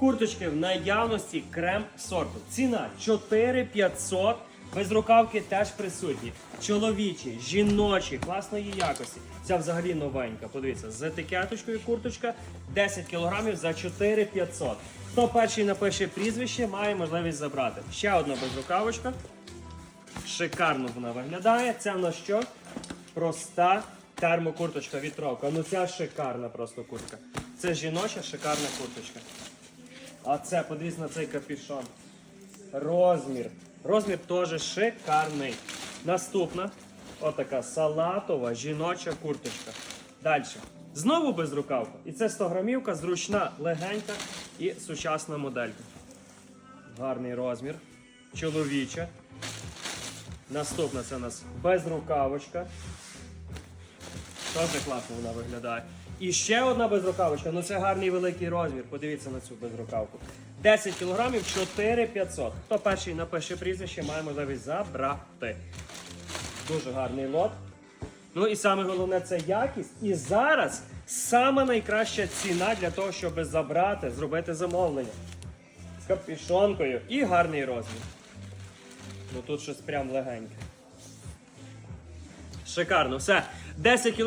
Курточки в наявності крем сорту. Ціна 4500. Безрукавки теж присутні. Чоловічі, жіночі, класної якості. Ця взагалі новенька. Подивіться, з етикеточкою курточка 10 кг за 4500. Хто перший напише прізвище, має можливість забрати. Ще одна безрукавочка. Шикарно вона виглядає. Це в нас що? Проста термокурточка вітровка. Ну ця шикарна просто куртка. Це жіноча шикарна курточка. А це, подивіться на цей капюшон. Розмір. Розмір теж шикарний. Наступна отака салатова жіноча курточка. Далі. Знову без рукавка. І це 100 грамівка, зручна, легенька і сучасна моделька. Гарний розмір. Чоловіча. Наступна це у нас безрукавочка. Дуже класно вона виглядає. І ще одна безрукавочка. Ну це гарний великий розмір. Подивіться на цю безрукавку. 10 кілограмів 4500. Хто перший напише прізвище, має можливість забрати. Дуже гарний лот. Ну і саме головне це якість. І зараз сама найкраща ціна для того, щоб забрати, зробити замовлення. З капішонкою і гарний розмір. Ну тут щось прям легеньке. Шикарно, все. 10 кілограмів.